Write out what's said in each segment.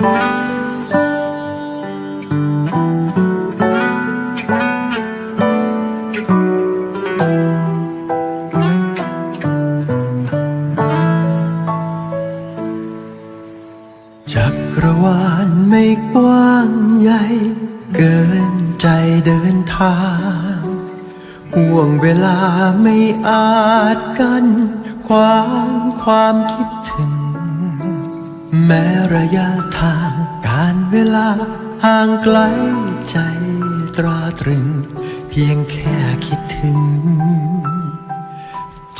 จักรวาลไม่กว้างใหญ่ เกินใจเดินทาง ห่วงเวลาไม่อาจกันขวางความคิด แม้ระยะทางการเวลาห่างไกลใจตราตรึง เพียงแค่คิดถึง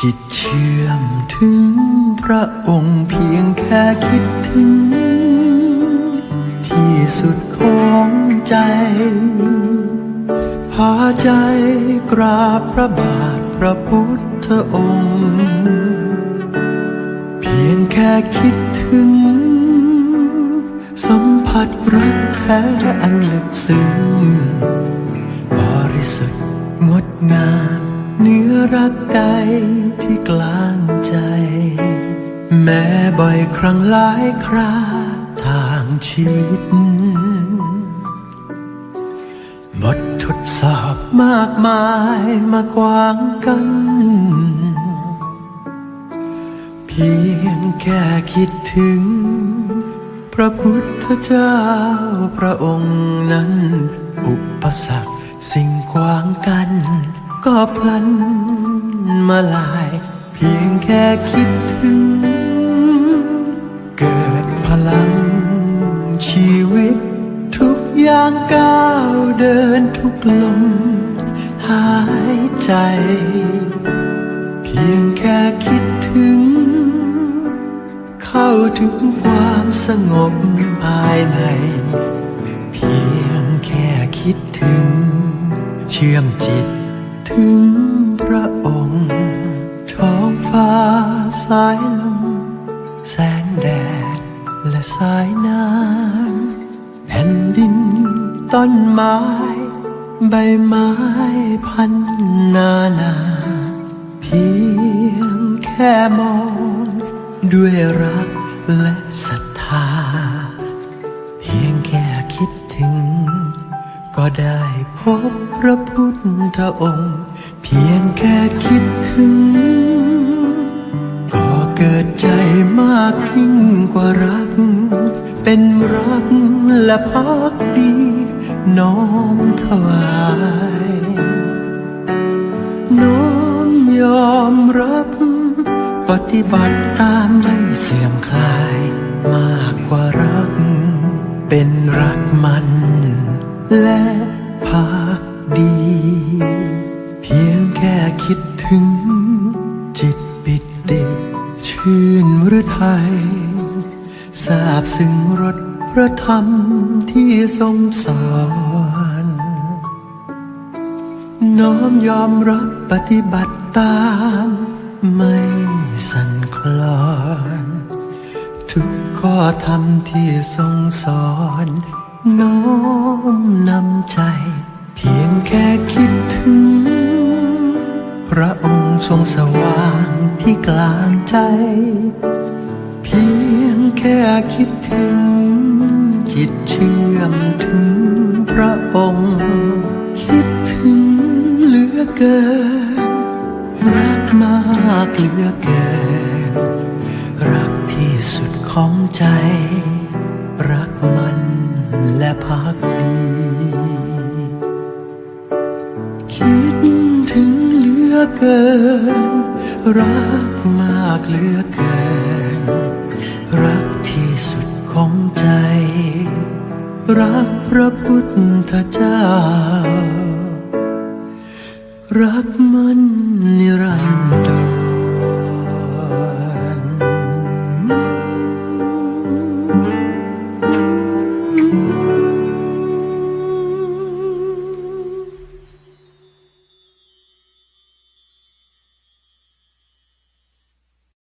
จิตเชื่อมถึงพระองค์เพียงแค่คิดถึง ที่สุดของใจ พาใจกราบพระบาทพระพุทธองค์ เพียงแค่คิดถึง สัมผัสรักแท้อันลึกซึ้งบริสุทธิ์งดงามเนื้อรักใดที่กลางใจ แม้บ่อยครั้งหลายคราทางชีวิตบททดสอบมากมายมากวางกัน เพียงแค่คิดถึง พระพุทธเจ้าพระองค์นั้น อุปสรรคสิ่งขวางกัน ก็พลันมาลาย เพียงแค่คิดถึง เกิดพลังชีวิต ทุกอย่างก้าวเดินทุกลมหายใจ เพียงแค่คิดถึงาถึงความสงบภายใน เพียงแค่คิดถึง เชื่อมจิตถึงพระองค์ ท้องฟ้าสายลม แสงแดดและสายน้ำแผ่นดินต้นไม้ ใบไม้พันนานา เพียงแค่มองด้วยรัก และศรัทธา เพียงแค่คิดถึง ก็ได้พบพระพุทธองค์ เพียงแค่คิดถึง ก็เกิดใจมากยิ่งกว่ารัก เป็นรักและพักดีน้อมถวาย น้อมยอม ปฏิบัติตามไม่เสื่อมคลายมากกว่ารัก เป็นรักมัน และพักดี เพียงแค่คิดถึง จิตปิติชื่นหรือไทยทราบซึ้งรสพระธรรมที่ทรงสอนน้อมยอมรับปฏิบัติตาม ไม่ สั่นคลอน ทุกข้อธรรมที่ทรงสอนน้อมนำใจ เพียงแค่คิดถึง พระองค์ทรงสว่างที่กลางใจ เพียงแค่คิดถึง จิตเชื่อมถึงพระองค์ คิดถึงเหลือเกินรัก มากเหลือเกิน รักที่สุดของใจ รักมันและพักดีคิดถึงเหลือเกิน รักมากเหลือเกิน รักที่สุดของใจ รักพระพุทธเจ้ารักมันนิรันด